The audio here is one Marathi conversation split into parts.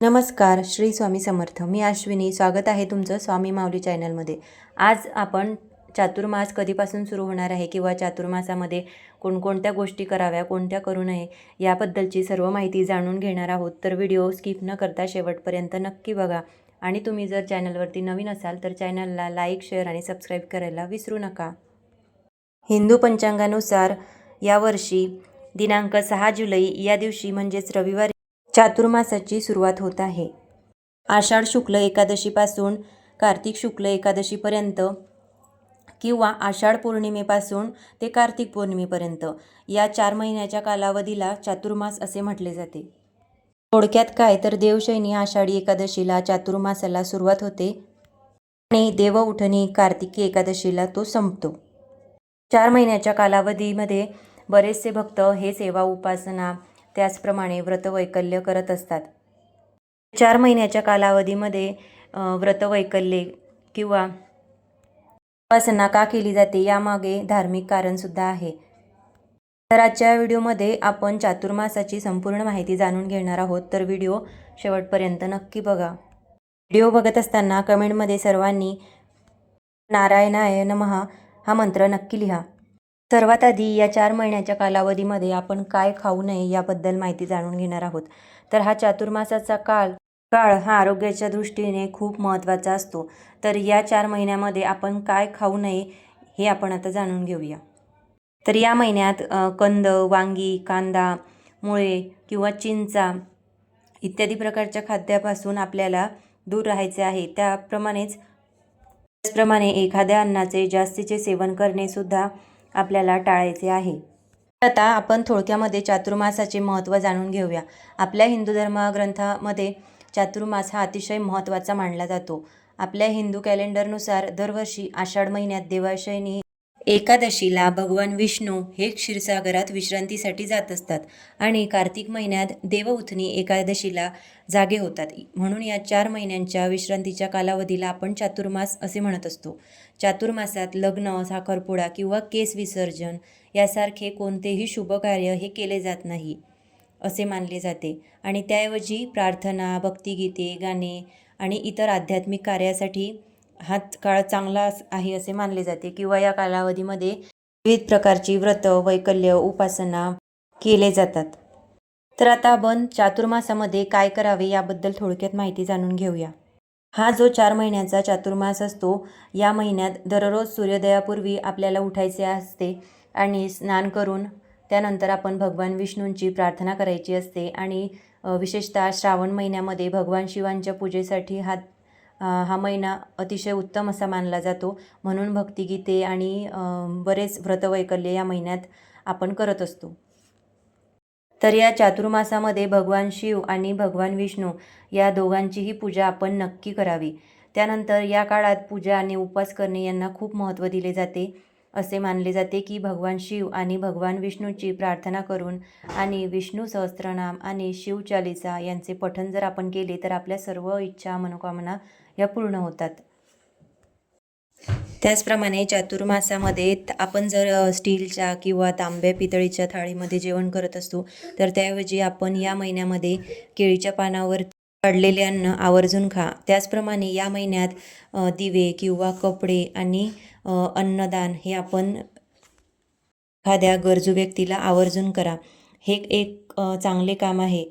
नमस्कार श्री स्वामी समर्थ. मी अश्विनी. स्वागत आहे तुमचं स्वामी माऊली चॅनलमध्ये. आज आपण चातुर्मास कधीपासून सुरू होणार आहे किंवा चातुर्मासामध्ये कोणकोणत्या गोष्टी कराव्या कोणत्या करू नये याबद्दलची सर्व माहिती जाणून घेणार आहोत. तर व्हिडिओ स्किप न करता शेवटपर्यंत नक्की बघा. आणि तुम्ही जर चॅनलवरती नवीन असाल तर चॅनलला लाईक शेअर आणि सबस्क्राईब करायला विसरू नका. हिंदू पंचांगानुसार यावर्षी दिनांक सहा जुलै या दिवशी म्हणजेच रविवारी चातुर्मासाची सुरुवात होत आहे. आषाढ शुक्ल एकादशीपासून कार्तिक शुक्ल एकादशीपर्यंत किंवा आषाढ पौर्णिमेपासून ते कार्तिक पौर्णिमेपर्यंत या चार महिन्याच्या कालावधीला चातुर्मास असे म्हटले जाते. थोडक्यात काय तर देवशैनी आषाढी एकादशीला चातुर्मासाला सुरुवात होते आणि देवउठणी कार्तिकी एकादशीला तो संपतो. चार महिन्याच्या कालावधीमध्ये बरेचसे भक्त हे सेवा उपासना त्याचप्रमाणे व्रतवैकल्य करत असतात. चार महिन्याच्या कालावधीमध्ये व्रतवैकल्ये किंवा उपासना का केली जाते यामागे धार्मिक कारणसुद्धा आहे. तर आजच्या व्हिडिओमध्ये आपण चातुर्मासाची संपूर्ण माहिती जाणून घेणार आहोत. तर व्हिडिओ शेवटपर्यंत नक्की बघा. व्हिडिओ बघत असताना कमेंटमध्ये सर्वांनी नारायणाय नमहा हा मंत्र नक्की लिहा. सर्वात आधी या चार महिन्याच्या कालावधीमध्ये आपण काय खाऊ नये याबद्दल माहिती जाणून घेणार आहोत. तर हा चातुर्मासाचा काळ काळ हा आरोग्याच्या दृष्टीने खूप महत्त्वाचा असतो. तर या चार महिन्यामध्ये आपण काय खाऊ नये हे आपण आता जाणून घेऊया. तर या महिन्यात कंद वांगी कांदा मुळे किंवा चिंचा इत्यादी प्रकारच्या खाद्यापासून आपल्याला दूर राहायचे आहे. त्याप्रमाणेच त्याचप्रमाणे एखाद्या अन्नाचे जास्तीचे सेवन करणे सुद्धा आपल्याला टाळायचे आहे. आता आपण थोडक्यामध्ये चातुर्मासाचे महत्त्व जाणून घेऊया. आपल्या हिंदू धर्म ग्रंथामध्ये चातुर्मास हा अतिशय महत्त्वाचा मानला जातो. आपल्या हिंदू कॅलेंडरनुसार दरवर्षी आषाढ महिन्यात देवाशयनी एकादशीला भगवान विष्णू हे क्षीरसागरात विश्रांतीसाठी जात असतात आणि कार्तिक महिन्यात देवउथनी एकादशीला जागे होतात. म्हणून या चार महिन्यांच्या विश्रांतीच्या कालावधीला आपण चातुर्मास असे म्हणत असतो. चातुर्मासात लग्न साखरपुडा किंवा केस विसर्जन यासारखे कोणतेही शुभकार्य हे केले जात नाही असे मानले जाते. आणि त्याऐवजी प्रार्थना भक्तिगीते गाणे आणि इतर आध्यात्मिक कार्यासाठी हा काळ चांगला आहे असे मानले जाते किंवा या कालावधीमध्ये विविध प्रकारची व्रत वैकल्य उपासना केले जातात. तर आता आपण चातुर्मासामध्ये काय करावे याबद्दल थोडक्यात माहिती जाणून घेऊया. हा जो चार महिन्याचा चातुर्मास असतो या महिन्यात दररोज सूर्योदयापूर्वी आपल्याला उठायचे असते आणि स्नान करून त्यानंतर आपण भगवान विष्णूंची प्रार्थना करायची असते आणि विशेषतः श्रावण महिन्यामध्ये भगवान शिवांच्या पूजेसाठी हा हा महिना अतिशय उत्तम असा मानला जातो. म्हणून भक्तिगीते आणि बरेच व्रतवैकल्य या महिन्यात आपण करत असतो. तर या चातुर्मासामध्ये भगवान शिव आणि भगवान विष्णू या दोघांचीही पूजा आपण नक्की करावी. त्यानंतर या काळात पूजा आणि उपवास करणे यांना खूप महत्त्व दिले जाते. असे मानले जाते की भगवान शिव आणि भगवान विष्णूची प्रार्थना करून आणि विष्णू सहस्त्रनाम आणि शिवचालिसा यांचे पठण जर आपण केले तर आपल्या सर्व इच्छा मनोकामना या पूर्ण होतात. त्याचप्रमाणे चातुर्मासामध्ये आपण जर स्टीलच्या किंवा तांब्या पितळीच्या थाळीमध्ये जेवण करत असतो तर त्याऐवजी आपण या महिन्यामध्ये केळीच्या पानावर काढलेले अन्न आवर्जून खा. त्याचप्रमाणे या महिन्यात दिवे किंवा कपडे आणि अन्नदान हे आपण एखाद्या गरजू व्यक्तीला आवर्जून करा. हे एक चांगले काम आहे.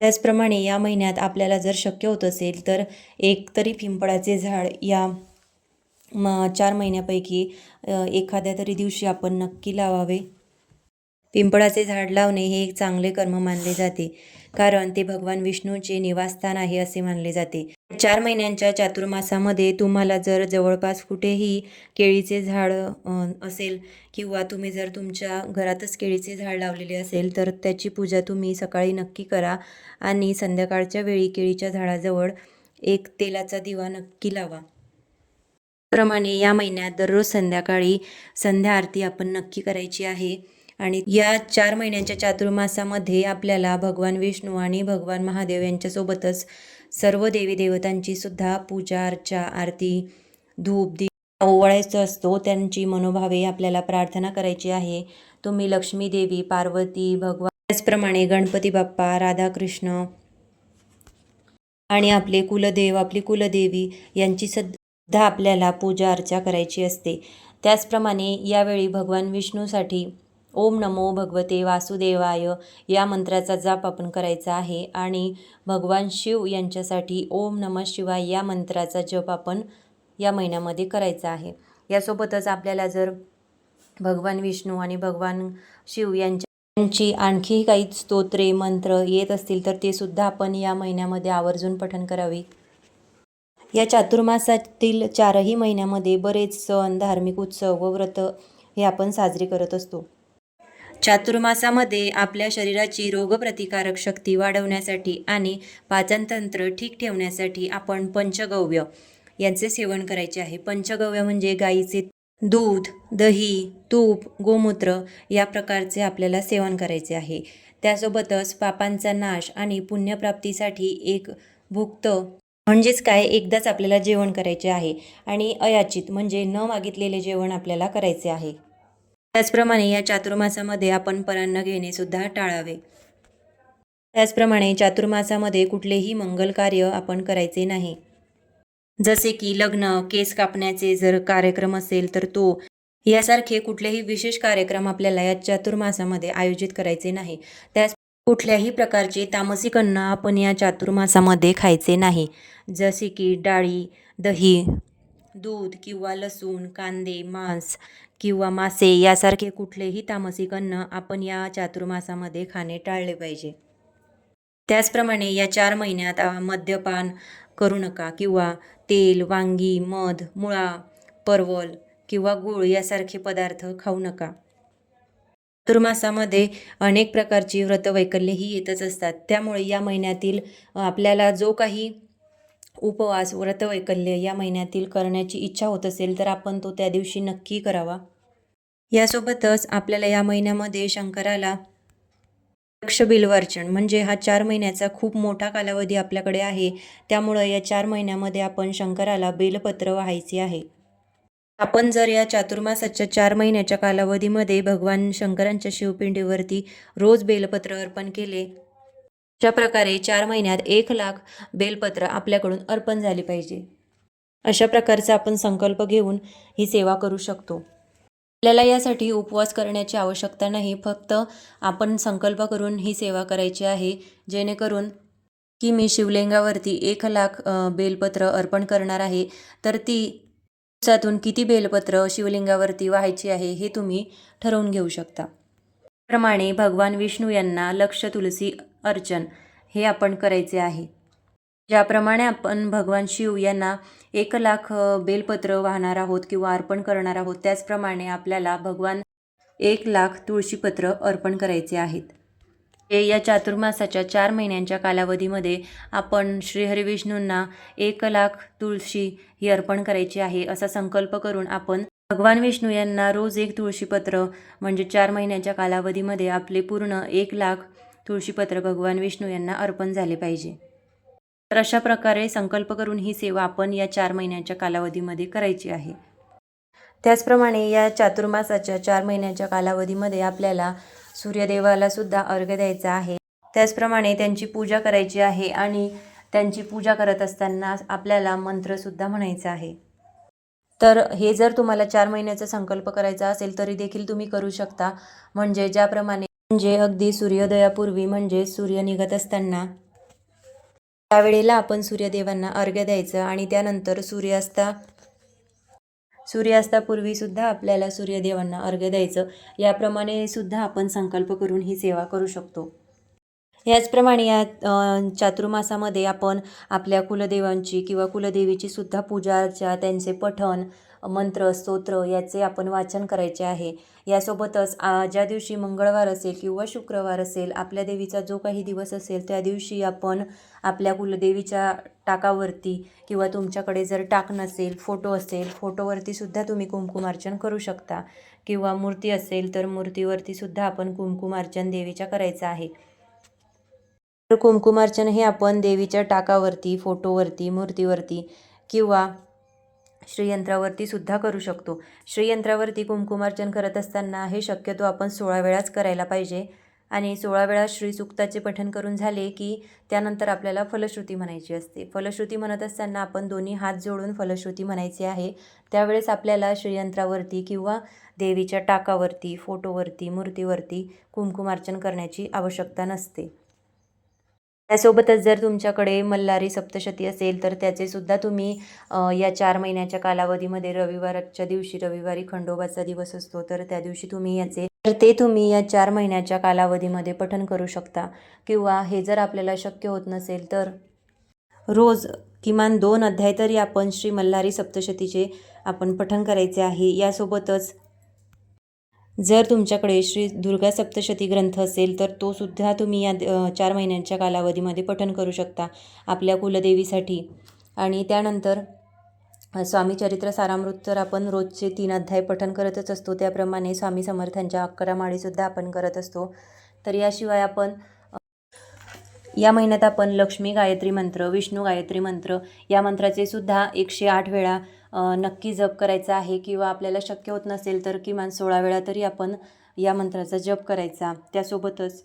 त्याचप्रमाणे या महिन्यात आपल्याला जर शक्य होत असेल तर एक तरी पिंपळाचे झाड या म चार महिन्यापैकी एखाद्या तरी दिवशी आपण नक्की लावावे. पिंपळाचे झाड लावणे हे एक चांगले कर्म मानले जाते. कारण ते भगवान विष्णूचे निवासस्थान आहे असे मानले जाते. चार महिन्यांच्या चातुर्मासामध्ये तुम्हाला जर जवळपास कुठेही केळीचे झाड असेल किंवा तुम्ही जर तुमच्या घरातच केळीचे झाड लावलेले असेल तर त्याची पूजा तुम्ही सकाळी नक्की करा आणि संध्याकाळच्या वेळी केळीच्या झाडाजवळ एक तेलाचा दिवा नक्की लावा. प्रमाणे या महिन्यात दररोज संध्याकाळी संध्या आरती आपण नक्की करायची आहे. आणि या चार महिन्यांच्या चातुर्मासामध्ये आपल्याला भगवान विष्णू आणि भगवान महादेव यांच्यासोबतच सर्व देवी देवतांची सुद्धा पूजा अर्चा आरती धूप दीप ओवाळायचा असतो. त्यांची मनोभावे आपल्याला प्रार्थना करायची आहे. तुम्ही लक्ष्मी देवी पार्वती भगवान त्याचप्रमाणे गणपती बाप्पा राधाकृष्ण आणि आपले कुलदेव आपली कुलदेवी यांची सुद्धा आपल्याला पूजा अर्चा करायची असते. त्याचप्रमाणे यावेळी भगवान विष्णूसाठी ओम नमो भगवते वासुदेवाय. या मंत्राचा जाप आपण करायचा आहे आणि भगवान शिव यांच्यासाठी ओम नमः शिवाय या मंत्राचा जप आपण या महिन्यामध्ये करायचा आहे. यासोबतच आपल्याला जर भगवान विष्णू आणि भगवान शिव यांच्या यांची आणखी काही स्तोत्रे मंत्र येत असतील तर ते सुद्धा आपण या महिन्यामध्ये आवर्जून पठण करावे. या चातुर्मासातील चारही महिन्यामध्ये बरेच सण धार्मिक उत्सव व व्रत हे आपण साजरे करत असतो. चातुर्मासामध्ये आपल्या शरीराची रोगप्रतिकारक शक्ती वाढवण्यासाठी आणि पाचनतंत्र ठीक ठेवण्यासाठी आपण पंचगव्य यांचे सेवन करायचे आहे. पंचगव्य म्हणजे गाईचे दूध दही तूप गोमूत्र या प्रकारचे आपल्याला सेवन करायचे आहे. त्यासोबतच पापांचा नाश आणि पुण्यप्राप्तीसाठी एक भुक्त म्हणजेच काय एकदाच आपल्याला जेवण करायचे आहे. आणि अयाचित म्हणजे न मागितलेले जेवण आपल्याला करायचे आहे. त्याचप्रमाणे या चातुर्मासामध्ये आपण परान्न घेणेसुद्धा टाळावे. त्याचप्रमाणे चातुर्मासामध्ये कुठलेही मंगल कार्य आपण करायचे नाही. जसे की लग्न केस कापण्याचे जर कार्यक्रम असेल तर तो यासारखे कुठलेही विशेष कार्यक्रम आपल्याला या चातुर्मासामध्ये आयोजित करायचे नाही. त्याच कुठल्याही प्रकारचे तामसिक अन्न आपण या चातुर्मासामध्ये खायचे नाही. जसे की डाळी दही दूध किंवा लसूण कांदे मांस किंवा मासे यासारखे कुठलेही तामसिक अन्न आपण या चातुर्मासामध्ये खाणे टाळले पाहिजे. त्याचप्रमाणे या चार महिन्यात मद्यपान करू नका किंवा तेल वांगी मध मुळा परवल किंवा गूळ यासारखे पदार्थ खाऊ नका. चातुर्मासामध्ये अनेक प्रकारची व्रतवैकल्येही येतच असतात. त्यामुळे या महिन्यातील आपल्याला जो काही उपवास व्रतवैकल्य या महिन्यातील करण्याची इच्छा होत असेल तर आपण तो त्या दिवशी नक्की करावा. यासोबतच आपल्याला या महिन्यामध्ये शंकराला लक्षबिल्वर्चन म्हणजे हा चार महिन्याचा खूप मोठा कालावधी आपल्याकडे आहे. त्यामुळं या चार महिन्यामध्ये आपण शंकराला बेलपत्र व्हायचे आहे. आपण जर या चातुर्मासाच्या चार महिन्याच्या कालावधीमध्ये भगवान शंकरांच्या शिवपिंडीवरती रोज बेलपत्र अर्पण केले अशा प्रकारे चार महिन्यात एक लाख बेलपत्र आपल्याकडून अर्पण झाली पाहिजे. अशा प्रकारचा आपण संकल्प घेऊन ही सेवा करू शकतो. आपल्याला यासाठी उपवास करण्याची आवश्यकता नाही फक्त आपण संकल्प करून ही सेवा करायची आहे जेणेकरून की मी शिवलिंगावरती एक लाख बेलपत्र अर्पण करणार आहे. तर ती दिवसातून किती बेलपत्र शिवलिंगावरती व्हायची आहे हे तुम्ही ठरवून घेऊ शकता. प्रमाणे भगवान विष्णू यांना लक्ष तुलसी अर्चन हे आपण करायचे आहे. ज्याप्रमाणे आपण भगवान शिव यांना एक लाख बेलपत्र वाहणार आहोत किंवा अर्पण करणार आहोत त्याचप्रमाणे आपल्याला भगवान एक लाख तुळशीपत्र अर्पण करायचे आहेत. हे या चातुर्मासाच्या चार महिन्यांच्या कालावधीमध्ये आपण श्रीहरिविष्णूंना एक लाख तुळशी ही अर्पण करायची आहे असा संकल्प करून आपण भगवान विष्णू यांना रोज एक तुळशीपत्र म्हणजे चार महिन्याच्या कालावधीमध्ये आपले पूर्ण एक लाख तुळशीपत्र भगवान विष्णू यांना अर्पण झाले पाहिजे. तर अशा प्रकारे संकल्प करून ही सेवा आपण या चार महिन्याच्या कालावधीमध्ये करायची आहे. त्याचप्रमाणे या चातुर्मासाच्या चार महिन्याच्या कालावधीमध्ये आपल्याला सूर्यदेवाला सुद्धा अर्घ्य द्यायचा आहे. त्याचप्रमाणे त्यांची पूजा करायची आहे आणि त्यांची पूजा करत असताना आपल्याला मंत्रसुद्धा म्हणायचा आहे. तर हे जर तुम्हाला चार महिन्याचा संकल्प करायचा असेल तरी देखील तुम्ही करू शकता. म्हणजे ज्याप्रमाणे म्हणजे अगदी सूर्योदयापूर्वी म्हणजे सूर्य निघत असताना. त्यावेळेला आपण सूर्यदेवांना अर्घ्य द्यायचं आणि त्यानंतर सूर्यास्ता सूर्यास्तापूर्वी सुद्धा आपल्याला सूर्यदेवांना अर्घ्य द्यायचं. याप्रमाणे सुद्धा आपण संकल्प करून ही सेवा करू शकतो. याचप्रमाणे या चातुर्मासामध्ये आपण आपल्या कुलदेवांची किंवा कुलदेवीची सुद्धा पूजा अर्चा त्यांचे पठण मंत्र स्तोत्र याचे आपण वाचन करायचे आहे. यासोबतच ज्या दिवशी मंगळवार असेल किंवा शुक्रवार असेल आपल्या देवीचा जो काही दिवस असेल त्या दिवशी आपण आपल्या कुलदेवीच्या टाकावरती किंवा तुमच्याकडे जर टाक नसेल फोटो असेल फोटोवरती सुद्धा तुम्ही कुंकुमार्चन करू शकता. किंवा मूर्ती असेल तर मूर्तीवरती सुद्धा आपण कुंकुमार्चन देवीच्या करायचं आहे. तर कुंकुमार्चन हे आपण देवीच्या टाकावरती फोटोवरती मूर्तीवरती किंवा श्रीयंत्रावरती सुद्धा करू शकतो. श्रीयंत्रावरती कुंकुमार्चन करत असताना हे शक्यतो आपण सोळा वेळाच करायला पाहिजे आणि सोळा वेळा श्रीसुक्ताचे पठण करून झाले की त्यानंतर आपल्याला फलश्रुती म्हणायची असते. फलश्रुती म्हणत असताना आपण दोन्ही हात जोडून फलश्रुती म्हणायची आहे. त्यावेळेस आपल्याला श्रीयंत्रावरती किंवा देवीच्या टाकावरती फोटोवरती मूर्तीवरती कुंकुमार्चन करण्याची आवश्यकता नसते. त्यासोबतच जर तुमच्याकडे मल्हारी सप्तशती असेल तर त्याचे सुद्धा तुम्ही या चार महिन्याच्या कालावधीमध्ये रविवारच्या दिवशी रविवारी खंडोबाचा दिवस असतो तर त्या दिवशी तुम्ही याचे तर ते तुम्ही या चार महिन्याच्या कालावधीमध्ये पठन करू शकता. किंवा हे जर आपल्याला शक्य होत नसेल तर रोज किमान दोन अध्याय तरी आपण श्री मल्हारी सप्तशतीचे आपण पठन करायचे आहे. यासोबतच जर तुमच्याकडे श्री दुर्गा सप्तशती ग्रंथ असेल तर तो सुद्धा तुम्ही या चार महिन्यांच्या कालावधीमध्ये पठण करू शकता आपल्या कुलदेवीसाठी. आणि त्यानंतर स्वामी चरित्र सारामृत तर आपण रोजचे तीन अध्याय पठण करतच असतो. त्याप्रमाणे स्वामी समर्थांच्या अकरा माळीसुद्धा आपण करत असतो. तर याशिवाय आपण या महिन्यात आपण लक्ष्मी गायत्री मंत्र विष्णू गायत्री मंत्र या मंत्राचे सुद्धा एकशे आठ वेळा नक्की जप करायचा आहे किंवा आपल्याला शक्य होत नसेल तर किमान सोळा वेळा तरी आपण या मंत्राचा जप करायचा त्यासोबतच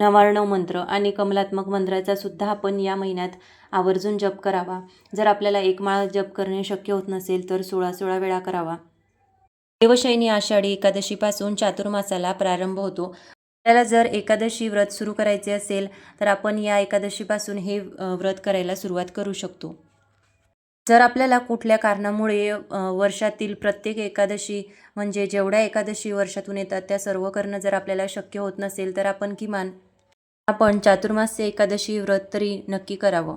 नवार्णव मंत्र आणि कमलात्मक मंत्राचा सुद्धा आपण या महिन्यात आवर्जून जप करावा. जर आपल्याला एक माळ जप करणे शक्य होत नसेल तर सोळा सोळा वेळा करावा. देवशैनी आषाढी एकादशीपासून चातुर्मासाला प्रारंभ होतो. आपल्याला जर एकादशी व्रत सुरू करायचे असेल तर आपण या एकादशीपासून हे व्रत करायला सुरुवात करू शकतो. जर आपल्याला कुठल्या कारणामुळे वर्षातील प्रत्येक एकादशी म्हणजे जेवढ्या एकादशी वर्षातून येतात त्या सर्व करणं जर आपल्याला शक्य होत नसेल तर आपण किमान आपण चातुर्मास्य एकादशी व्रत तरी नक्की करावं.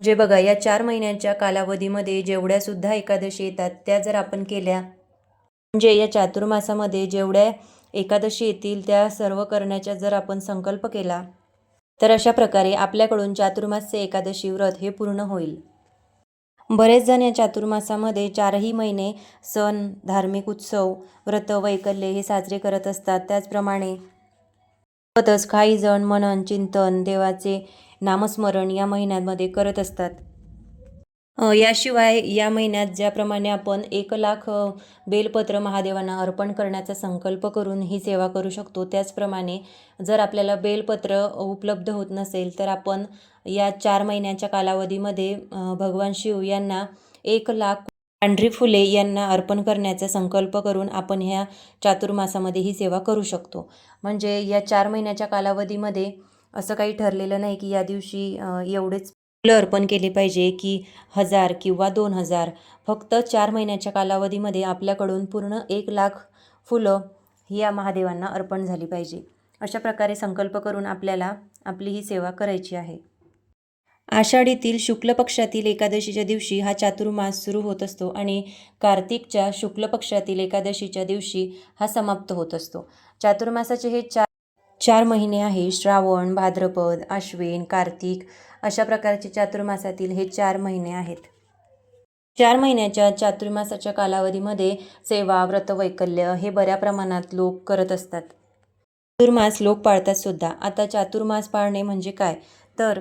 जे बघा या चार महिन्यांच्या कालावधीमध्ये जेवढ्यासुद्धा एकादशी येतात त्या जर आपण केल्या म्हणजे या चातुर्मासामध्ये जेवढ्या एकादशी येतील त्या सर्व करण्याचा जर आपण संकल्प केला तर अशा प्रकारे आपल्याकडून चातुर्मास्य एकादशी व्रत हे पूर्ण होईल. बरेच जण या चातुर्मासामध्ये चारही महिने सण धार्मिक उत्सव व्रत वैकल्य हे साजरे करत असतात. त्याचप्रमाणे सोबतच काही जण मनन चिंतन देवाचे नामस्मरण या महिन्यांमध्ये करत असतात. याशिवाय या महिन्यात ज्याप्रमाणे आपण एक लाख बेलपत्र महादेवांना अर्पण करण्याचा संकल्प करून ही सेवा करू शकतो त्याचप्रमाणे जर आपल्याला बेलपत्र उपलब्ध होत नसेल तर आपण या चार महिन्याच्या कालावधीमध्ये भगवान शिव यांना एक लाख पांढरी फुले यांना अर्पण करण्याचा संकल्प करून आपण ह्या चातुर्मासामध्ये ही सेवा करू शकतो. म्हणजे या चार महिन्याच्या कालावधीमध्ये असं काही ठरलेलं नाही की या दिवशी एवढेच फुलं अर्पण केले पाहिजे की हजार किंवा दोन हजार. फक्त चार महिन्याच्या कालावधीमध्ये आपल्याकडून पूर्ण एक लाख फुलं ही या महादेवांना अर्पण झाली पाहिजे. अशा प्रकारे संकल्प करून आपल्याला आपली ही सेवा करायची आहे. आषाढीतील शुक्ल पक्षातील एकादशीच्या दिवशी हा चातुर्मास सुरू होत असतो आणि कार्तिकच्या शुक्ल पक्षातील एकादशीच्या दिवशी हा समाप्त होत असतो. चातुर्मासाचे हे चार चार महिने आहे. श्रावण भाद्रपद आश्विन कार्तिक अशा प्रकारचे चातुर्मासातील हे चार महिने आहेत. चार महिन्याच्या चातुर्मासाच्या कालावधीमध्ये सेवा व्रतवैकल्य हे बऱ्या प्रमाणात लोक करत असतात. चातुर्मास लोक पाळतात सुद्धा. आता चातुर्मास पाळणे म्हणजे काय? तर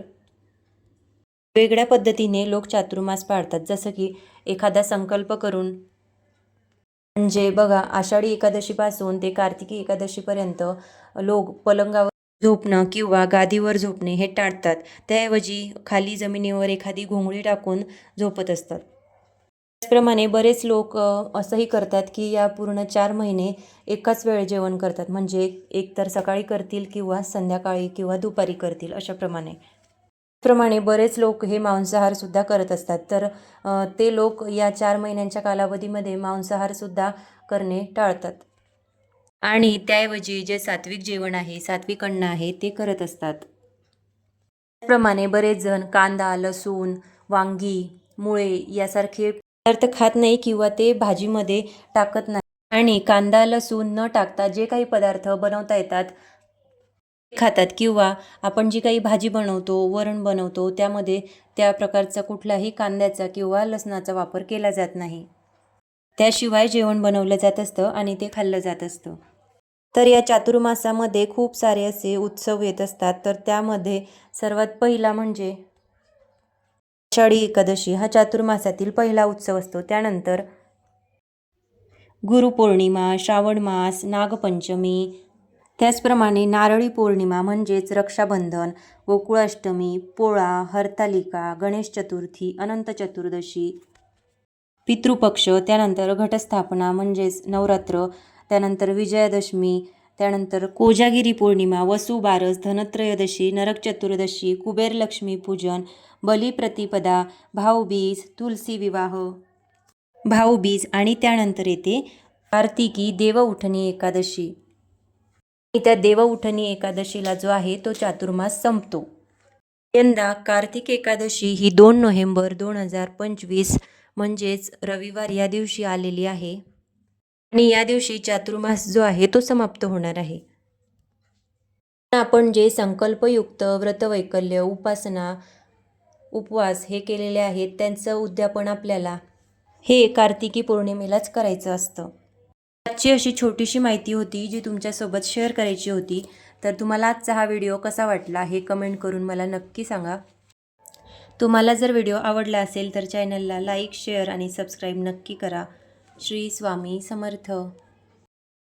वेगळ्या पद्धतीने लोक चातुर्मास पाळतात. जसं की एखादा संकल्प करून म्हणजे बघा आषाढी एकादशीपासून ते कार्तिकी एकादशीपर्यंत लोक पलंगावर झोपणं किंवा गादीवर झोपणे हे टाळतात. त्याऐवजी खाली जमिनीवर एखादी घोंगडी टाकून झोपत असतात. त्याचप्रमाणे बरेच लोक असंही करतात की या पूर्ण चार महिने एकाच वेळ जेवण करतात. म्हणजे एक तर सकाळी करतील किंवा संध्याकाळी किंवा दुपारी करतील अशाप्रमाणे. प्रमाणे बरेच लोक हे मांसाहारसुद्धा करत असतात. तर ते लोक या चार महिन्यांच्या कालावधीमध्ये मांसाहारसुद्धा करणे टाळतात. आणि त्याऐवजी जे सात्विक जेवण आहे सात्विक अन्न आहे ते करत असतात. त्याचप्रमाणे बरेच जण कांदा लसूण वांगी मुळे यासारखे पदार्थ खात नाही किंवा ते भाजीमध्ये टाकत नाही. आणि कांदा लसूण न टाकता जे काही पदार्थ बनवता येतात खातात किंवा आपण जी काही भाजी बनवतो वरण बनवतो त्यामध्ये त्या प्रकारचा कुठलाही कांद्याचा किंवा लसणाचा वापर केला जात नाही. त्याशिवाय जेवण बनवलं जात असतं आणि ते खाल्लं जात असतं. तर या चातुर्मासामध्ये खूप सारे असे उत्सव येत असतात. तर त्यामध्ये सर्वात पहिला म्हणजे आषाढी एकादशी. हा चातुर्मासातील पहिला उत्सव असतो. त्यानंतर गुरुपौर्णिमा श्रावण मास नागपंचमी त्याचप्रमाणे नारळी पौर्णिमा म्हणजेच रक्षाबंधन गोकुळाष्टमी पोळा हरतालिका गणेश चतुर्थी अनंत चतुर्दशी. पितृपक्ष त्यानंतर घटस्थापना म्हणजेच नवरात्र त्यानंतर विजयादशमी त्यानंतर कोजागिरी पौर्णिमा वसुबारस धनत्रयोदशी नरक चतुर्दशी कुबेर लक्ष्मी पूजन बलिप्रतिपदा भाऊबीज तुलसी विवाह. भाऊबीज आणि त्यानंतर येते कार्तिकी देवउठणी एकादशी. त्या देवउठणी एकादशीला जो आहे तो चातुर्मास संपतो. यंदा कार्तिक एकादशी ही दोन नोव्हेंबर दोन हजार पंचवीस म्हणजेच रविवार या दिवशी आलेली आहे. आणि या दिवशी चातुर्मास जो आहे तो समाप्त होणार आहे. आपण जे संकल्पयुक्त व्रतवैकल्य उपासना उपवास हे केलेले आहेत त्यांचं उद्यापन आपल्याला हे कार्तिकी पौर्णिमेलाच करायचं असतं. आजची अशी छोटीशी माहिती होती जी तुमच्यासोबत शेअर करायची होती. तर तुम्हाला आजचा हा व्हिडिओ कसा वाटला हे कमेंट करून मला नक्की सांगा. तुम्हाला जर व्हिडिओ आवडला असेल तर चॅनलला लाईक शेअर आणि सबस्क्राईब नक्की करा. श्री स्वामी समर्थ.